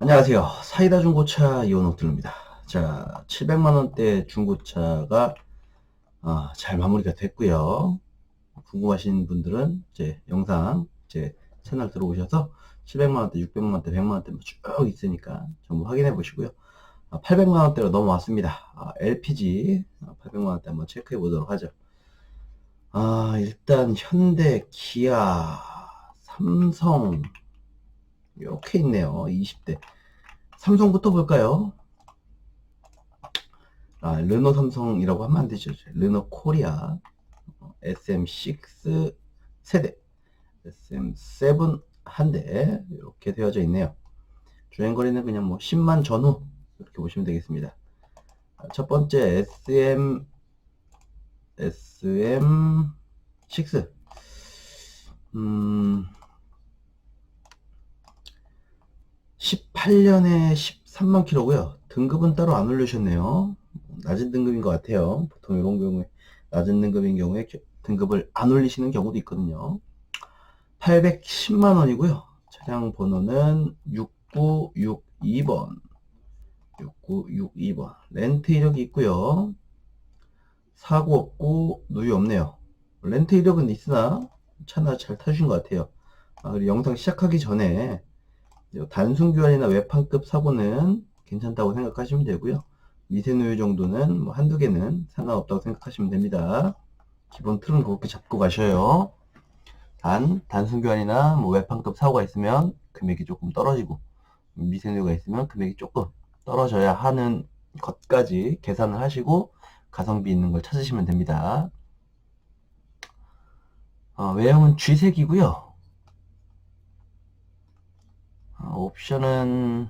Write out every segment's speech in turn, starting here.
안녕하세요. 사이다 중고차 이원옥들입니다. 자, 700만원대 중고차가 아, 잘 마무리가 됐고요. 궁금하신 분들은 제 영상 제 채널 들어오셔서 700만원대, 600만원대, 100만원대 뭐쭉 있으니까 전부 확인해 보시고요. 800만원대로 넘어왔습니다. 아, LPG 800만원대 한번 체크해 보도록 하죠. 아, 일단 현대, 기아, 삼성 이렇게 있네요. 20대. 삼성부터 볼까요? 아, 르노 삼성이라고 하면 안 되죠. 르노 코리아 어, SM6 세대, SM7 한 대 이렇게 되어져 있네요. 주행거리는 그냥 뭐 10만 전후 이렇게 보시면 되겠습니다. 아, 첫 번째 SM SM6 음 18년에 13만 킬로고요. 등급은 따로 안 올리셨네요. 낮은 등급인 것 같아요. 보통 이런 경우에 낮은 등급인 경우에 겨- 등급을 안 올리시는 경우도 있거든요. 810만 원이고요. 차량 번호는 6962번. 6962번. 렌트 이력이 있고요. 사고 없고 누유 없네요. 렌트 이력은 있으나 차나 잘 타주신 것 같아요. 아, 그리고 영상 시작하기 전에 단순 교환이나 외판급 사고는 괜찮다고 생각하시면 되고요. 미세누유 정도는 뭐 한두 개는 상관없다고 생각하시면 됩니다. 기본 틀은 그렇게 잡고 가셔요. 단, 단순 교환이나 뭐 외판급 사고가 있으면 금액이 조금 떨어지고, 미세누유가 있으면 금액이 조금 떨어져야 하는 것까지 계산을 하시고, 가성비 있는 걸 찾으시면 됩니다. 어, 외형은 G색이고요. 어, 옵션은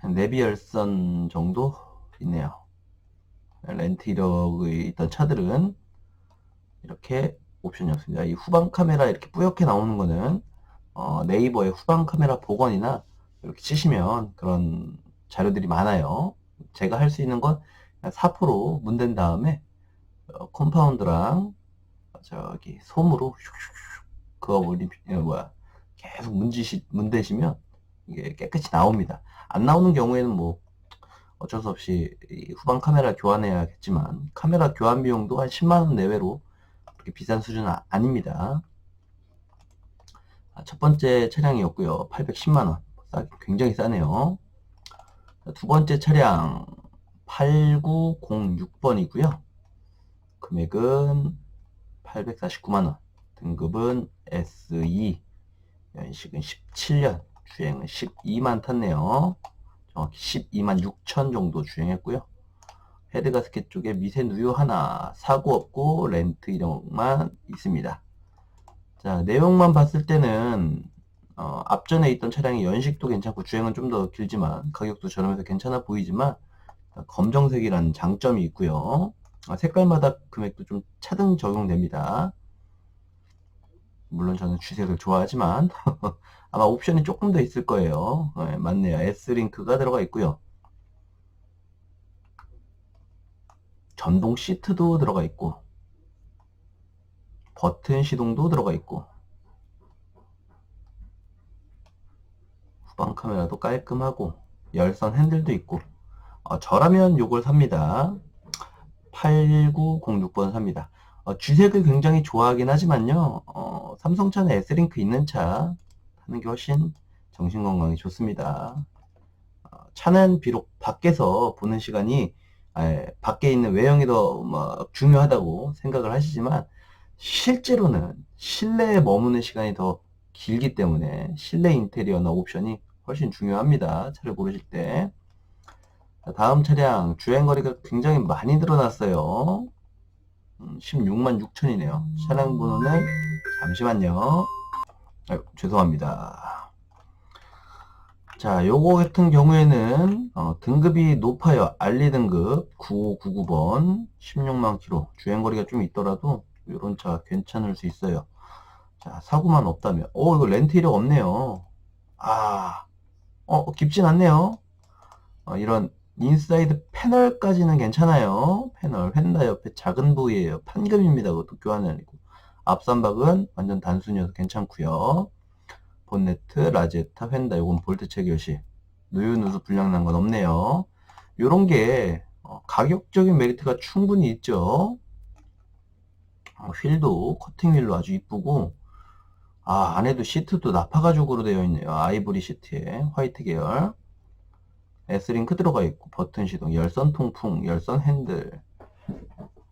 한 내비 열선 정도 있네요. 렌트 이력의 있던 차들은 이렇게 옵션이 없습니다. 이 후방 카메라 이렇게 뿌옇게 나오는 거는 어, 네이버에 후방 카메라 복원이나 이렇게 치시면 그런 자료들이 많아요. 제가 할 수 있는 건4% 문댄 다음에 어, 컴파운드랑 저기 솜으로 슉슉슉 그거 올림 어, 뭐야 계속 문지시 문대시면 이게 깨끗이 나옵니다. 안 나오는 경우에는 뭐 어쩔 수 없이 이 후방 카메라 교환해야겠지만 카메라 교환 비용도 한 10만 원 내외로 그렇게 비싼 수준은 아- 아닙니다. 아, 첫 번째 차량이었고요. 810만 원. 싸, 굉장히 싸네요. 자, 두 번째 차량 8906번이고요. 금액은 849만 원. 등급은 SE. 연식은 17년. 주행은 12만 탔네요. 정확히 12만 6천 정도 주행했고요. 헤드가스켓 쪽에 미세 누유 하나, 사고 없고 렌트 이력만 있습니다. 자, 내용만 봤을 때는 어, 앞전에 있던 차량이 연식도 괜찮고 주행은 좀 더 길지만 가격도 저렴해서 괜찮아 보이지만 검정색이라는 장점이 있고요. 아, 색깔마다 금액도 좀 차등 적용됩니다. 물론 저는 쥐색을 좋아하지만 아마 옵션이 조금 더 있을 거예요. 네, 맞네요. S링크가 들어가 있고요. 전동 시트도 들어가 있고 버튼 시동도 들어가 있고 후방 카메라도 깔끔하고 열선 핸들도 있고 어, 저라면 요걸 삽니다. 8906번 삽니다. 어, G색을 굉장히 좋아하긴 하지만요. 어, 삼성차는 S링크 있는 차 타는 게 훨씬 정신건강에 좋습니다. 어, 차는 비록 밖에서 보는 시간이 에, 밖에 있는 외형이 더 뭐, 중요하다고 생각을 하시지만 실제로는 실내에 머무는 시간이 더 길기 때문에 실내 인테리어나 옵션이 훨씬 중요합니다. 차를 고르실 때. 자, 다음 차량 주행거리가 굉장히 많이 늘어났어요. 16만 6천이네요. 차량 번호는 잠시만요. 아유, 죄송합니다. 자, 요거 같은 경우에는 어, 등급이 높아요. 알리 등급 9599번 16만 킬로. 주행거리가 좀 있더라도 이런 차 괜찮을 수 있어요. 자, 사고만 없다면. 오, 이거 렌트 이력 없네요. 아, 어, 깊진 않네요. 어, 이런 인사이드 패널까지는 괜찮아요. 패널, 휀다 옆에 작은 부위에요. 판금입니다. 그것도 교환이 아니고. 앞선박은 완전 단순이어서 괜찮고요. 본네트, 라제타, 휀다. 요건 볼트 체결시. 누유 누수 불량 난 건 없네요. 요런 게 어, 가격적인 메리트가 충분히 있죠. 어, 휠도 커팅 휠로 아주 이쁘고 아 안에도 시트도 나파 가죽으로 되어 있네요. 아이보리 시트에 화이트 계열. S링크 들어가 있고 버튼 시동, 열선 통풍, 열선 핸들.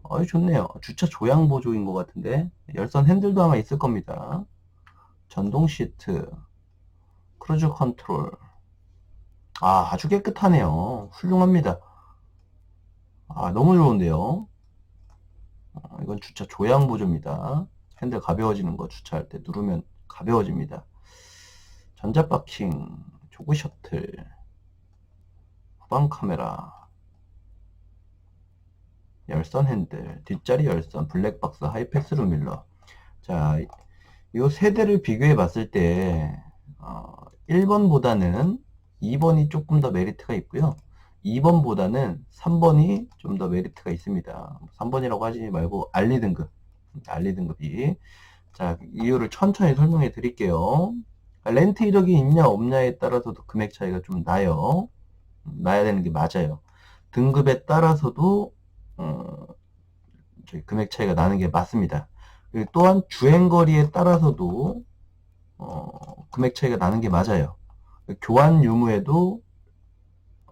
어이 좋네요. 주차 조향 보조인 것 같은데 열선 핸들도 아마 있을 겁니다. 전동 시트, 크루즈 컨트롤. 아 아주 깨끗하네요. 훌륭합니다. 아 너무 좋은데요. 어, 이건 주차 조향 보조입니다. 핸들 가벼워지는 거 주차할 때 누르면 가벼워집니다. 전자 파킹, 조그 셔틀, 후방 카메라, 열선 핸들, 뒷자리 열선, 블랙박스, 하이패스 룸밀러. 자, 이 세 대를 비교해 봤을 때, 어, 1번보다는 2번이 조금 더 메리트가 있고요. 2번보다는 3번이 좀 더 메리트가 있습니다. 3번이라고 하지 말고 알리 등급, 알리 등급이. 자, 이유를 천천히 설명해 드릴게요. 렌트 이력이 있냐 없냐에 따라서도 금액 차이가 좀 나요. 나야 되는 게 맞아요. 등급에 따라서도 어, 금액 차이가 나는 게 맞습니다. 또한 주행 거리에 따라서도 어, 금액 차이가 나는 게 맞아요. 교환 유무에도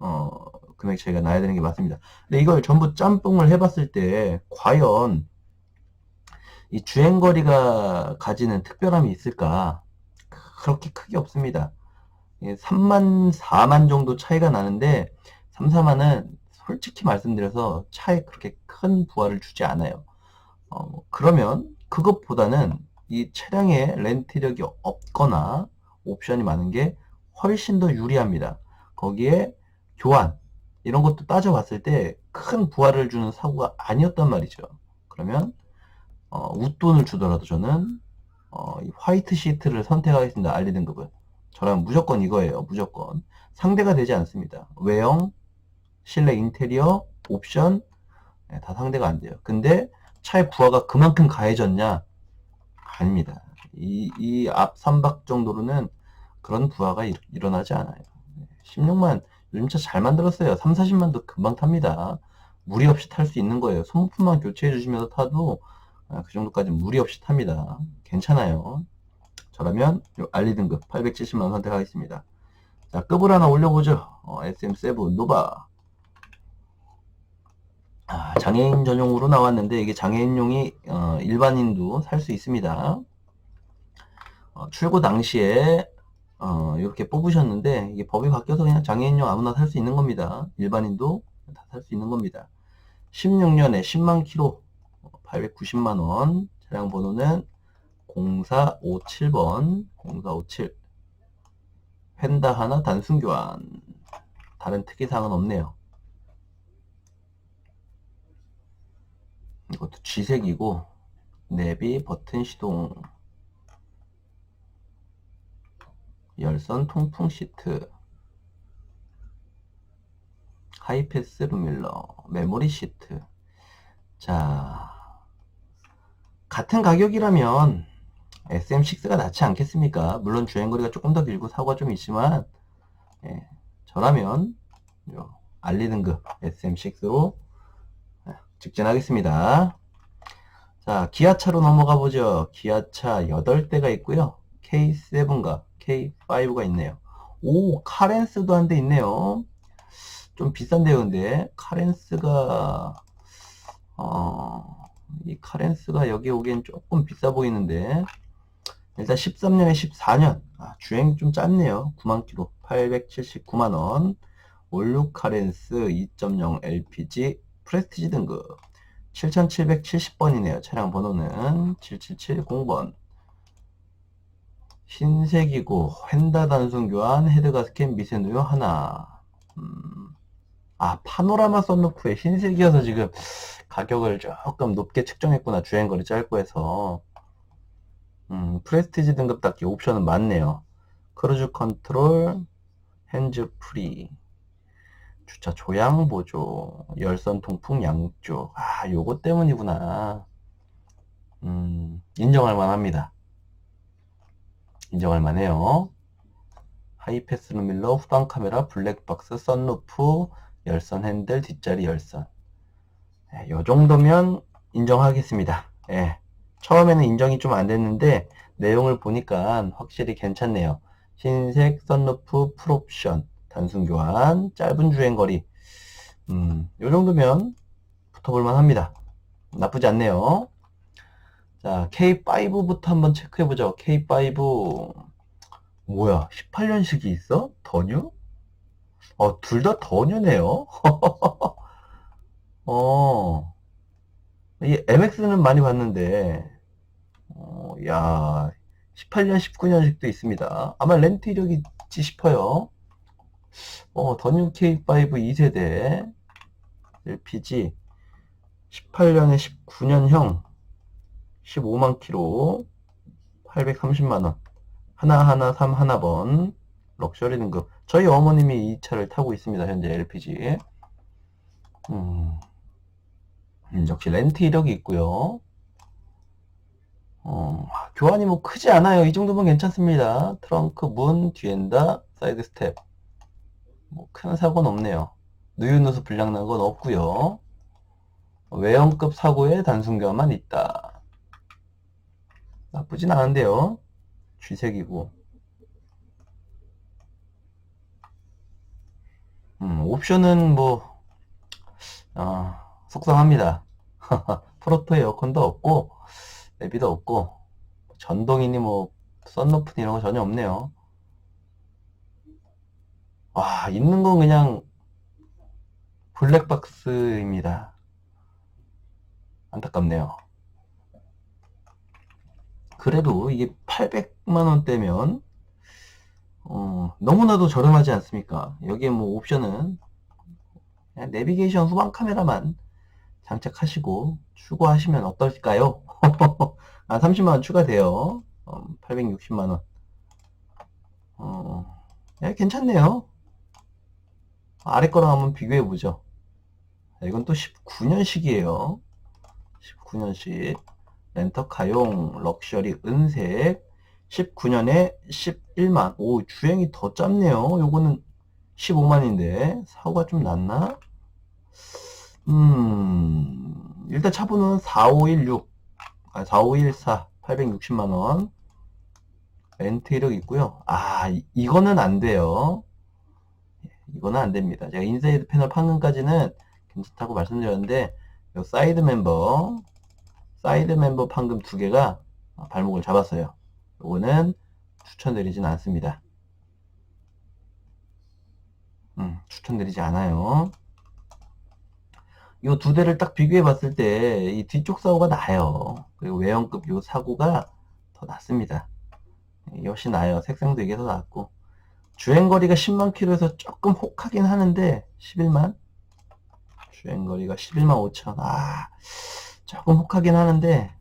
어, 금액 차이가 나야 되는 게 맞습니다. 근데 이걸 전부 짬뽕을 해봤을 때 과연 이 주행 거리가 가지는 특별함이 있을까? 그렇게 크게 없습니다. 3만, 4만 정도 차이가 나는데 3, 4만은 솔직히 말씀드려서 차에 그렇게 큰 부하를 주지 않아요. 어, 그러면 그것보다는 이 차량에 렌트력이 없거나 옵션이 많은 게 훨씬 더 유리합니다. 거기에 교환 이런 것도 따져봤을 때 큰 부하를 주는 사고가 아니었단 말이죠. 그러면 어, 웃돈을 주더라도 저는 어, 화이트 시트를 선택하겠습니다. 알리 등급은 저랑 무조건 이거예요. 무조건 상대가 되지 않습니다. 외형, 실내 인테리어, 옵션 네, 다 상대가 안 돼요. 근데 차의 부하가 그만큼 가해졌냐? 아닙니다. 이, 이 앞 3박 정도로는 그런 부하가 일, 일어나지 않아요. 16만 요즘 차 잘 만들었어요. 3, 40만도 금방 탑니다. 무리 없이 탈 수 있는 거예요. 소모품만 교체해 주시면서 타도 아, 그 정도까지 무리 없이 탑니다. 괜찮아요. 저라면 알리 등급 870만 선택하겠습니다. 자, 급을 하나 올려보죠. 어, SM7 노바. 아, 장애인 전용으로 나왔는데 이게 장애인용이 어, 일반인도 살 수 있습니다. 어, 출고 당시에 어, 이렇게 뽑으셨는데 이게 법이 바뀌어서 그냥 장애인용 아무나 살 수 있는 겁니다. 일반인도 다 살 수 있는 겁니다. 16년에 10만 킬로 890만 원 차량 번호는 0457번 0457 펜다 하나 단순 교환. 다른 특이사항은 없네요. 이것도 쥐색이고 내비 버튼 시동. 열선 통풍 시트. 하이패스 루밀러. 메모리 시트. 자 같은 가격이라면 SM6가 낫지 않겠습니까? 물론 주행거리가 조금 더 길고 사고가 좀 있지만 예, 저라면 알리 등급 SM6로 직진하겠습니다. 자, 기아차로 넘어가 보죠. 기아차 8대가 있고요. K7과 K5가 있네요. 오, 카렌스도 한 대 있네요. 좀 비싼데요, 근데. 카렌스가, 어, 이 카렌스가 여기 오기엔 조금 비싸 보이는데. 일단 13년에 14년. 아, 주행 좀 짧네요. 9만 킬로. 879만원. 올류 카렌스 2.0 LPG 프레스티지 등급 7770번이네요. 차량 번호는 7770번. 흰색이고 휀다 단순 교환 헤드가스켓 미세누유 하나. 음, 아 파노라마 썬루프에 흰색이어서 지금 가격을 조금 높게 측정했구나. 주행거리 짧고 해서. 음, 프레스티지 등급답게 옵션은 많네요. 크루즈 컨트롤, 핸즈 프리. 주차 조향 보조, 열선 통풍 양쪽. 아, 요거 때문이구나. 음, 인정할 만합니다. 인정할 만해요. 하이패스 루밀러, 후방 카메라, 블랙박스, 썬루프, 열선 핸들, 뒷자리 열선. 네, 요 정도면 인정하겠습니다. 예. 처음에는 인정이 좀 안 됐는데 내용을 보니까 확실히 괜찮네요. 흰색 썬루프 풀옵션, 단순 교환, 짧은 주행 거리. 음, 요 정도면 붙어볼만 합니다. 나쁘지 않네요. 자, K5부터 한번 체크해보죠. K5. 뭐야, 18년식이 있어? 더뉴? 어, 둘 다 더뉴네요? 어, 이 MX는 많이 봤는데, 어, 야, 18년, 19년식도 있습니다. 아마 렌트 이력이 있지 싶어요. 어, 더뉴 K5 2세대 LPG 18년에 19년형 15만 킬로 830만원 하나하나 3 하나번 럭셔리 등급 저희 어머님이 이 차를 타고 있습니다 현재 LPG 음, 음, 역시 렌트 이력이 있고요 어, 교환이 뭐 크지 않아요. 이 정도면 괜찮습니다. 트렁크 문 뒤엔다 사이드 스텝. 뭐 큰 사고는 없네요. 누유누수 불량난 건 없고요. 외형급 사고에 단순 교환만 있다. 나쁘진 않은데요. 쥐색이고. 음, 옵션은 뭐 어, 속상합니다. 프로토 에어컨도 없고 내비도 없고 전동이니 뭐 썬루프니 이런 거 전혀 없네요 와 있는 건 그냥 블랙박스입니다 안타깝네요 그래도 이게 800만 원대면 어, 너무나도 저렴하지 않습니까? 여기에 뭐 옵션은 내비게이션 후방 카메라만 장착하시고 추가하시면 어떨까요? 아 30만원 추가돼요. 어, 860만원. 어, 야, 괜찮네요. 아래 거랑 한번 비교해보죠. 이건 또 19년식이에요. 19년식. 렌터카용 럭셔리 은색 19년에 11만 오 주행이 더 짧네요 요거는 15만인데 사고가 좀 났나 음 일단 차번호는 4516 아, 4514 860만원 렌트 이력 있고요 아 이- 이거는 안 돼요 이거는 안 됩니다 제가 인사이드 패널 판금까지는 괜찮다고 말씀드렸는데 요 사이드 멤버 사이드 멤버 판금 두 개가 발목을 잡았어요. 요거는 추천드리진 않습니다. 음, 추천드리지 않아요. 이 두 대를 딱 비교해 봤을 때 이 뒤쪽 사고가 나요. 그리고 외형급 요 사고가 더 낫습니다. 역시 나요. 색상도 이게 더 낫고. 주행거리가 10만 킬로에서 조금 혹하긴 하는데 11만? 주행거리가 11만 5천. 아, 조금 혹하긴 하는데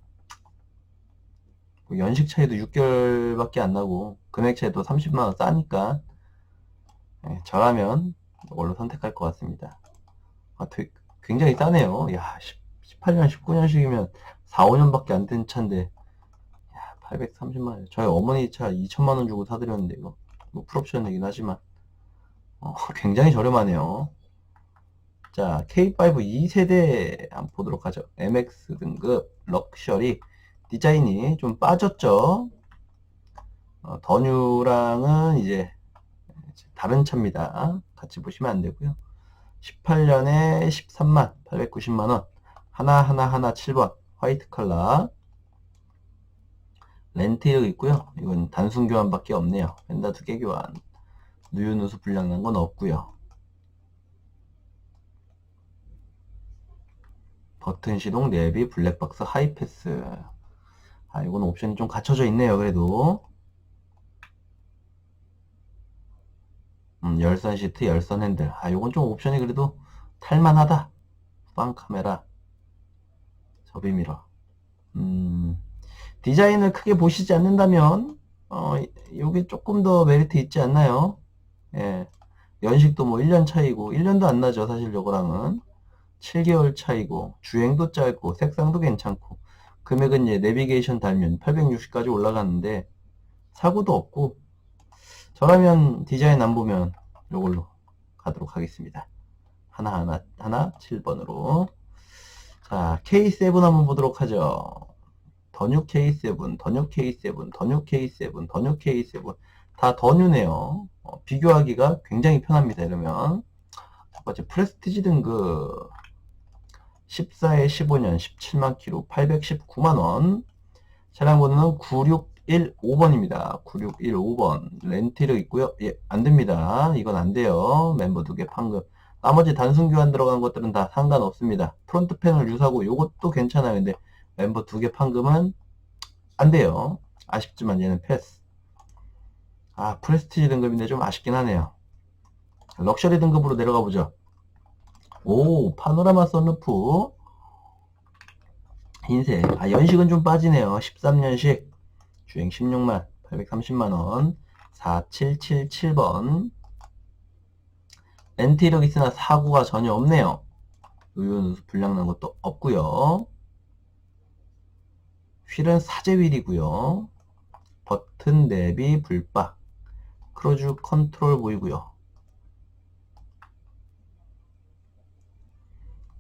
뭐 연식 차이도 6개월밖에 안 나고 금액 차이도 30만 원 싸니까 예, 저라면 이걸로 선택할 것 같습니다. 아, 되게, 굉장히 싸네요. 야, 18년, 19년식이면 4, 5년밖에 안 된 차인데 야, 830만 원. 저희 어머니 차 2천만 원 주고 사드렸는데 이거 뭐 풀옵션이긴 하지만 어, 굉장히 저렴하네요. 자, K5 2세대 한번 보도록 하죠. MX 등급 럭셔리 디자인이 좀 빠졌죠. 어, 더뉴랑은 이제 다른 차입니다. 같이 보시면 안 되고요. 18년에 13만 890만 원 하나하나 하나 7번 화이트 컬러 렌트 이력 있고요. 이건 단순 교환밖에 없네요. 펜다 두 개 교환 누유누수 불량 난 건 없고요. 버튼 시동, 내비, 블랙박스, 하이패스. 아, 이건 옵션이 좀 갖춰져 있네요, 그래도. 음, 열선 시트, 열선 핸들. 아, 이건 좀 옵션이 그래도 탈만하다. 후방 카메라, 접이 미러. 음, 디자인을 크게 보시지 않는다면, 어, 이게 조금 더 메리트 있지 않나요? 예. 연식도 뭐 1년 차이고, 1년도 안 나죠, 사실 요거랑은. 7개월 차이고 주행도 짧고 색상도 괜찮고 금액은 이제 내비게이션 달면 860까지 올라갔는데 사고도 없고 저라면 디자인 안 보면 이걸로 가도록 하겠습니다. 하나하나 하나 7번으로 자 K7 한번 보도록 하죠. 더뉴 K7, 더뉴 K7, 더뉴 K7, 더뉴 K7 다 더뉴네요. 어, 비교하기가 굉장히 편합니다. 이러면 첫 번째 프레스티지 등급 14에 15년 17만 킬로 819만 원 차량 번호는 9615번입니다. 9615번 렌트를 있고요. 예, 안 됩니다. 이건 안 돼요. 멤버 두 개 판금 나머지 단순 교환 들어간 것들은 다 상관없습니다. 프론트 패널 유사고 이것도 괜찮아요. 근데 멤버 두 개 판금은 안 돼요. 아쉽지만 얘는 패스 아 프레스티지 등급인데 좀 아쉽긴 하네요. 럭셔리 등급으로 내려가 보죠. 오, 파노라마 선루프. 흰색. 아, 연식은 좀 빠지네요. 13년식. 주행 16만 830만원. 4777번. 렌트 이력 있으나 사고가 전혀 없네요. 의료누수 불량난 것도 없고요 휠은 사제 휠이고요 버튼 내비 불박. 크루즈 컨트롤 보이고요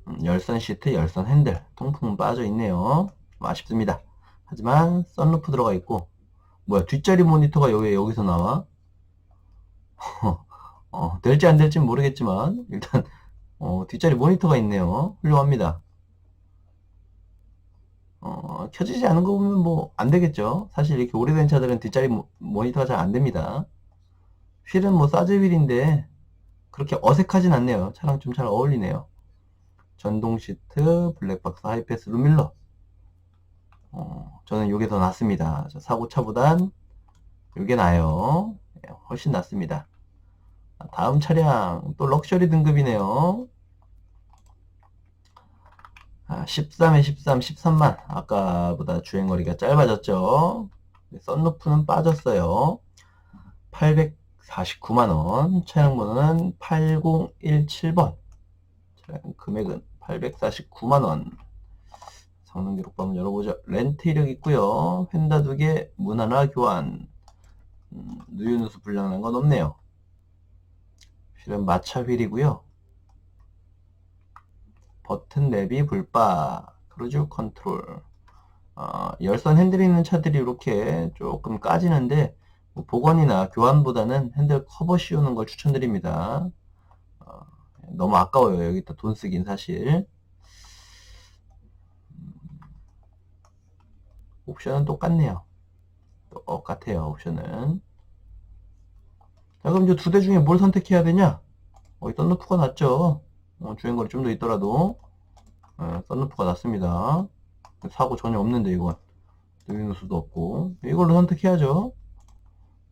음, 열선 시트, 열선 핸들, 통풍은 빠져 있네요. 좀 아쉽습니다. 하지만 썬루프 들어가 있고 뭐야 뒷자리 모니터가 여기 여기서 나와? 어, 될지 안 될지 모르겠지만 일단 어, 뒷자리 모니터가 있네요. 훌륭합니다. 어, 켜지지 않은 거 보면 뭐 안 되겠죠. 사실 이렇게 오래된 차들은 뒷자리 모, 모니터가 잘 안 됩니다. 휠은 뭐 사즈 휠인데 그렇게 어색하진 않네요. 차랑 좀 잘 어울리네요. 전동 시트, 블랙박스, 하이패스, 룸밀러. 어, 저는 이게 더 낫습니다. 사고차보단 이게 나아요. 예, 훨씬 낫습니다. 다음 차량 또 럭셔리 등급이네요. 아, 13에 13, 13만. 아까보다 주행거리가 짧아졌죠. 썬루프는 빠졌어요. 849만원. 차량 번호는 8017번. 금액은 849만원. 성능 기록 한번 열어보죠. 렌트 이력 있고요. 펜다 두 개, 문 하나 교환. 음, 누유누수 불량난 건 없네요. 휠은 마차 휠이고요. 버튼 내비 불바, 크루즈 컨트롤. 어, 열선 핸들이 있는 차들이 이렇게 조금 까지는데 뭐 복원이나 교환보다는 핸들 커버 씌우는 걸 추천드립니다. 어, 너무 아까워요. 여기다 돈 쓰긴 사실. 옵션은 똑같네요. 똑같아요. 옵션은. 자, 그럼 이제 두 대 중에 뭘 선택해야 되냐? 어, 이 썬루프가 낫죠. 어, 주행거리 좀 더 있더라도. 어, 썬루프가 낫습니다. 사고 전혀 없는데, 이건. 누유누수도 없고. 이걸로 선택해야죠.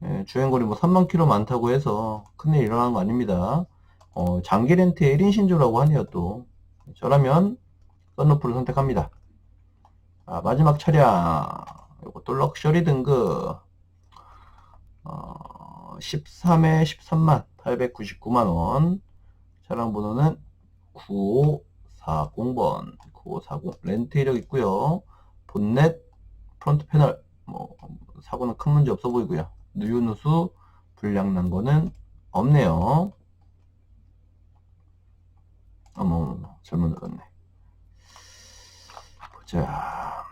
예, 주행거리 뭐 3만 킬로 많다고 해서 큰일 일어나는 거 아닙니다. 어, 장기 렌트의 1인 신조라고 하네요, 또. 저라면 썬루프를 선택합니다. 아, 마지막 차량. 이것도 럭셔리 등급. 어, 13에 13만 899만원. 차량 번호는 9540번. 9540. 렌트 이력 있고요 본넷, 프론트 패널. 뭐, 사고는 큰 문제 없어 보이고요. 누유누수 불량 난 거는 없네요. 어머, 어머, 잘못 눌렀네. 보자.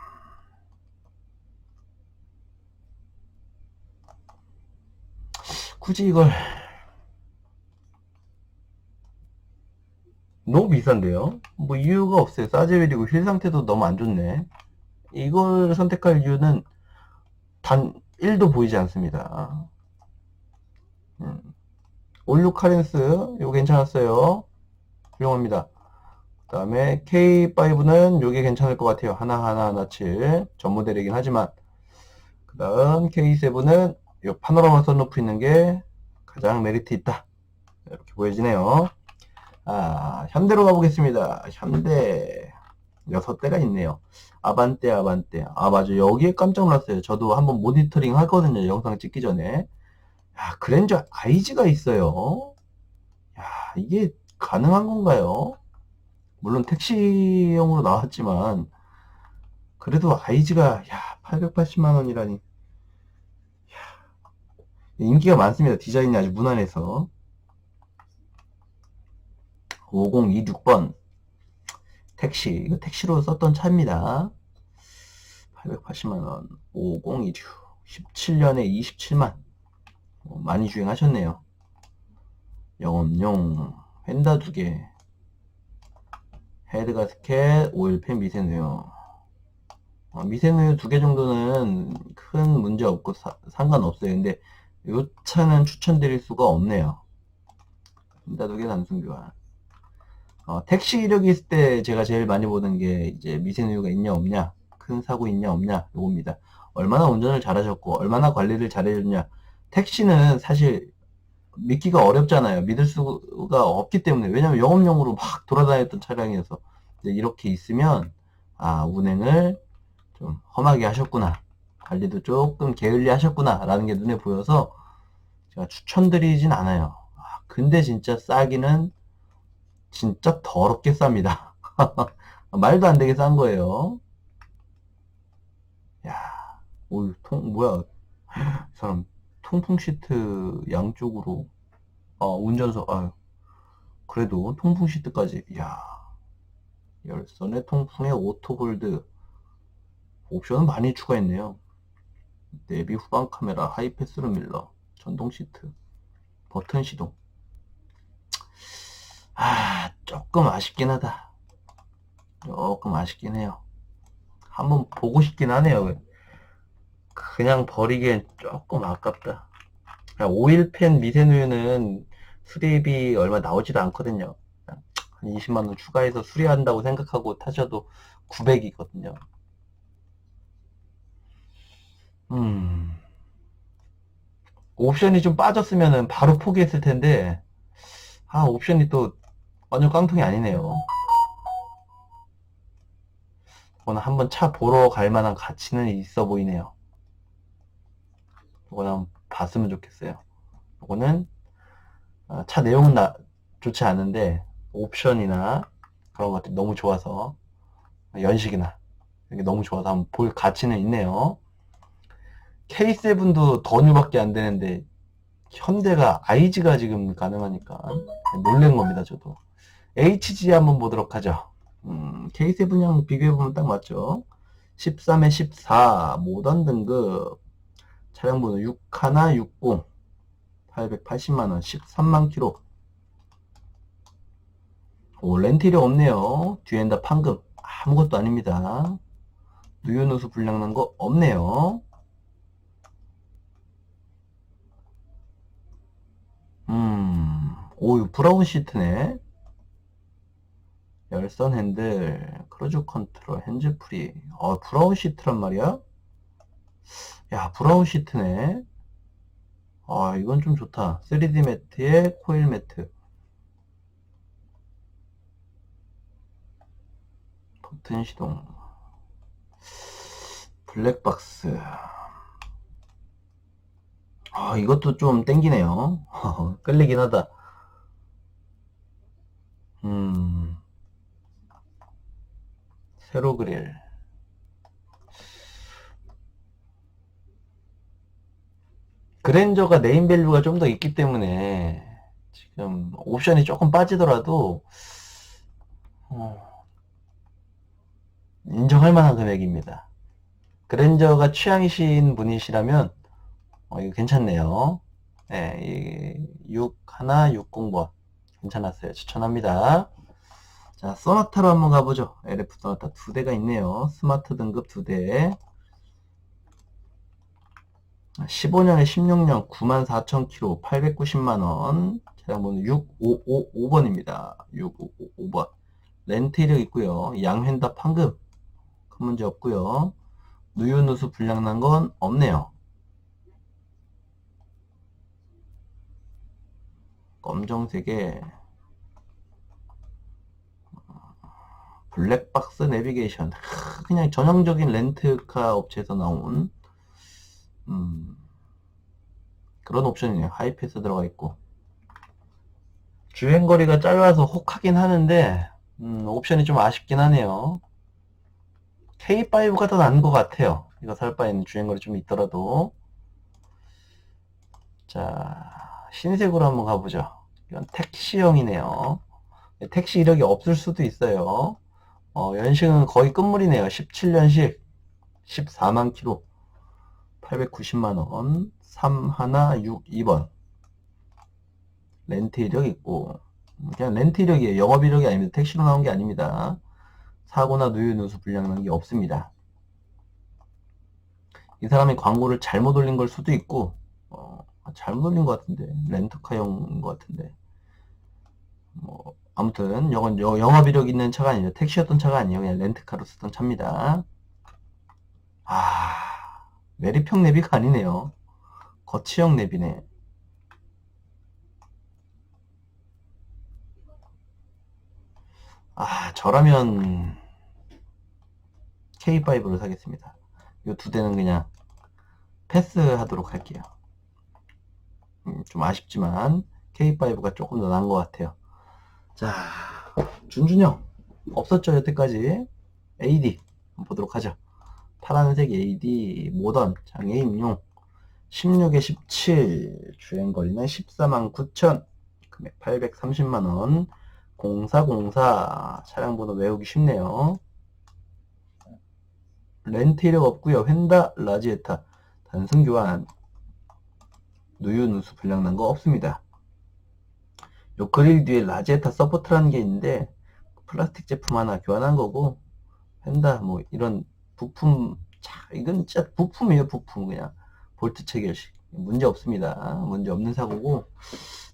굳이 이걸 너무 비싼데요? 뭐 이유가 없어요. 싸제웰이고 휠 상태도 너무 안 좋네. 이걸 선택할 이유는 단 1도 보이지 않습니다. 음. 올류 카렌스 이거 괜찮았어요. 훌륭합니다. 그 다음에 K5는 이게 괜찮을 것 같아요. 하나하나 하나 7 전모델이긴 하지만 그 다음 K7은 이 파노라마 선루프 있는 게 가장 메리트 있다. 이렇게 보여지네요. 아, 현대로 가보겠습니다. 현대 여섯 대가 있네요. 아반떼, 아반떼. 아, 맞아. 여기에 깜짝 놀랐어요. 저도 한번 모니터링 하거든요. 영상 찍기 전에. 야, 그랜저 아이즈가 있어요. 야, 이게 가능한 건가요? 물론 택시용으로 나왔지만, 그래도 아이즈가, 야, 880만 원이라니. 야, 인기가 많습니다. 디자인이 아주 무난해서. 5026번. 택시. 이거 택시로 썼던 차입니다. 880만원. 5026. 17년에 27만. 어, 많이 주행하셨네요. 영업용. 펜다 두 개. 헤드 가스켓, 오일 팬 미세누유. 어, 미세누유 두 개 정도는 큰 문제 없고 사- 상관없어요. 근데 이 차는 추천드릴 수가 없네요. 개 단순 교환. 어, 택시 이력이 있을 때 제가 제일 많이 보는 게 이제 미세누유가 있냐 없냐, 큰 사고 있냐 없냐 요겁니다. 얼마나 운전을 잘하셨고 얼마나 관리를 잘해줬냐. 택시는 사실 믿기가 어렵잖아요. 믿을 수가 없기 때문에 왜냐면 영업용으로 막 돌아다녔던 차량이어서 이렇게 있으면 아 운행을 좀 험하게 하셨구나. 관리도 조금 게을리 하셨구나 라는 게 눈에 보여서 제가 추천드리진 않아요. 아, 근데 진짜 싸기는 진짜 더럽게 쌉니다. 말도 안 되게 싼 거예요. 야, 오, 통, 뭐야. 이 사람, 통풍 시트 양쪽으로, 어, 운전석, 아유. 그래도 통풍 시트까지, 야 열선의 통풍에 오토홀드. 옵션은 많이 추가했네요. 내비 후방 카메라, 하이패스로 밀러, 전동 시트, 버튼 시동. 아, 조금 아쉽긴 하다. 조금 아쉽긴 해요. 한번 보고 싶긴 하네요. 그냥 버리기엔 조금 아깝다. 5일팬 미세누유는 수리비 얼마 나오지도 않거든요. 한 20만원 추가해서 수리한다고 생각하고 타셔도 900이거든요. 음. 옵션이 좀 빠졌으면 바로 포기했을 텐데, 아, 옵션이 또 완전 깡통이 아니네요. 이거는 한번 차 보러 갈 만한 가치는 있어 보이네요. 이거는 봤으면 좋겠어요. 이거는 아, 차 내용은 나, 좋지 않은데 옵션이나 그런 것들이 너무 좋아서 연식이나 이게 너무 좋아서 한번 볼 가치는 있네요. K7도 더 뉴밖에 안 되는데 현대가 IG가 지금 가능하니까 놀란 겁니다, 저도. HG 한번 보도록 하죠. 음, K7형 비교해보면 딱 맞죠? 13에 14, 모던 등급, 차량 번호 6160, 880만원, 13만 킬로. 오, 렌틸이 없네요. 뒤엔 다 판금. 아무것도 아닙니다. 누유누수 불량난 거 없네요. 음, 오, 브라운 시트네. 열선 핸들, 크루즈 컨트롤, 핸즈 프리. 어, 브라운 시트란 말이야? 야, 브라운 시트네. 아, 이건 좀 좋다. 3D 매트에 코일 매트. 버튼 시동. 블랙박스. 아, 이것도 좀 땡기네요. 끌리긴 하다. 음. 세로 그릴. 그랜저가 네임밸류가 좀 더 있기 때문에 지금 옵션이 조금 빠지더라도 어, 인정할 만한 금액입니다. 그랜저가 취향이신 분이시라면 어, 이거 괜찮네요. 네, 6 하나 60번 괜찮았어요. 추천합니다. 자, 소나타로 한번 가보죠. LF 소나타 두 대가 있네요. 스마트 등급 두 대. 15년에 16년 94,000km 890만원 차량 번호 6555번입니다. 6555번 렌트 이력 있고요. 양횡다 판금 큰 문제 없고요. 누유누수 불량난 건 없네요. 검정색에 블랙박스 내비게이션 그냥 전형적인 렌트카 업체에서 나온 음, 그런 옵션이네요. 하이패스 들어가 있고. 주행거리가 짧아서 혹하긴 하는데, 음, 옵션이 좀 아쉽긴 하네요. K5가 더 나은 것 같아요. 이거 살 바에는 주행거리 좀 있더라도. 자, 흰색으로 한번 가보죠. 이건 택시형이네요. 택시 이력이 없을 수도 있어요. 어, 연식은 거의 끝물이네요. 17년식, 14만 킬로, 890만원, 3162번. 렌트 이력 있고, 그냥 렌트 이력이에요. 영업 이력이 아닙니다. 택시로 나온 게 아닙니다. 사고나 누유 누수 불량 난 게 없습니다. 이 사람이 광고를 잘못 올린 걸 수도 있고, 어, 잘못 올린 것 같은데, 렌트카용인 것 같은데, 뭐, 아무튼, 이건 여- 영업 이력 있는 차가 아니에요. 택시였던 차가 아니에요. 그냥 렌트카로 쓰던 차입니다. 아, 매립형 내비가 아니네요. 거치형 내비네. 아, 저라면 K5를 사겠습니다. 이 두 대는 그냥 패스하도록 할게요. 음, 좀 아쉽지만 K5가 조금 더 나은 것 같아요. 자, 준준형 없었죠 여태까지 AD 한번 보도록 하죠. 파란색 AD 모던 장애인용 16에 17 주행거리는 14만 9천 금액 830만원 0404 차량 번호 외우기 쉽네요. 렌트 이력 없고요. 휀다 라지에타 단순 교환 누유 누수 불량 난 거 없습니다. 요 그릴 뒤에 라지에타 서포트라는 게 있는데 플라스틱 제품 하나 교환한 거고 휀다 뭐 이런 부품 차 이건 진짜 부품이에요 부품 그냥 볼트 체결식 문제 없습니다. 문제 없는 사고고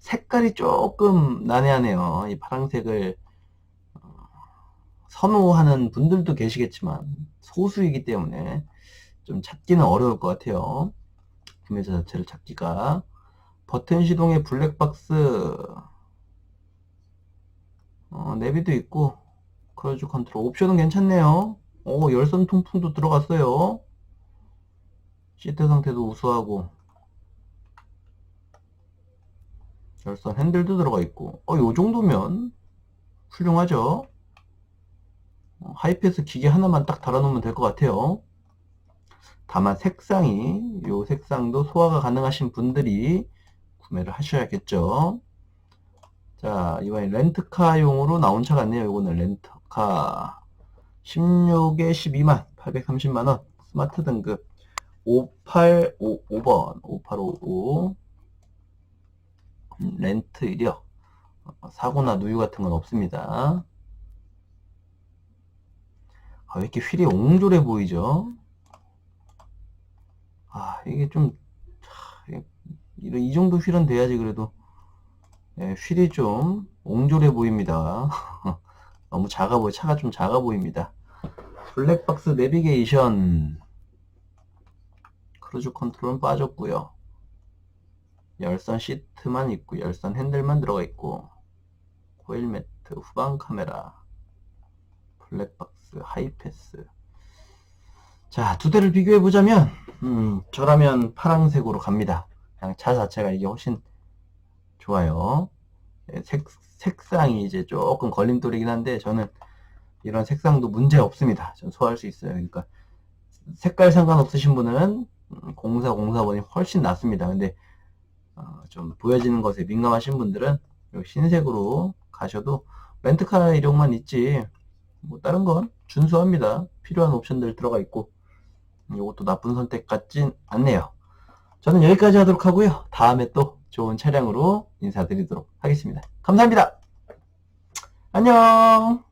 색깔이 조금 난해하네요. 이 파란색을 어, 선호하는 분들도 계시겠지만 소수이기 때문에 좀 찾기는 어려울 것 같아요. 구매자 자체를 찾기가 버튼 시동의 블랙박스 어, 내비도 있고 크루즈 컨트롤 옵션은 괜찮네요. 오 열선 통풍도 들어갔어요. 시트 상태도 우수하고. 열선 핸들도 들어가 있고. 어, 요 정도면 훌륭하죠? 어, 하이패스 기계 하나만 딱 달아놓으면 될 것 같아요. 다만 색상이 요 색상도 소화가 가능하신 분들이 구매를 하셔야겠죠. 자 이번에 렌트카용으로 나온 차 같네요. 요거는 렌트카 16에 12만 830만원 스마트 등급 5855번 5855 음, 렌트 이력 어, 사고나 누유 같은 건 없습니다. 아, 왜 이렇게 휠이 옹졸해 보이죠? 아, 이게 좀, 차, 이- 이런- 이 정도 휠은 돼야지 그래도, 예, 휠이 좀 옹졸해 보입니다. 너무 작아 보여, 차가 좀 작아 보입니다. 블랙박스 내비게이션, 크루즈 컨트롤은 빠졌고요. 열선 시트만 있고 열선 핸들만 들어가 있고 코일 매트, 후방 카메라, 블랙박스, 하이패스 자, 두 대를 비교해 보자면 음, 저라면 파란색으로 갑니다. 그냥 차 자체가 이게 훨씬 좋아요. 예, 색, 색상이 이제 조금 걸림돌이긴 한데 저는 이런 색상도 문제 없습니다. 전 소화할 수 있어요. 그러니까 색깔 상관없으신 분은 0404번이 훨씬 낫습니다. 근데 어, 좀 보여지는 것에 민감하신 분들은 요 흰색으로 가셔도 렌트카 이력만 있지 뭐 다른 건 준수합니다. 필요한 옵션들 들어가 있고 이것도 나쁜 선택 같진 않네요. 저는 여기까지 하도록 하고요. 다음에 또 좋은 차량으로 인사드리도록 하겠습니다. 감사합니다. 안녕.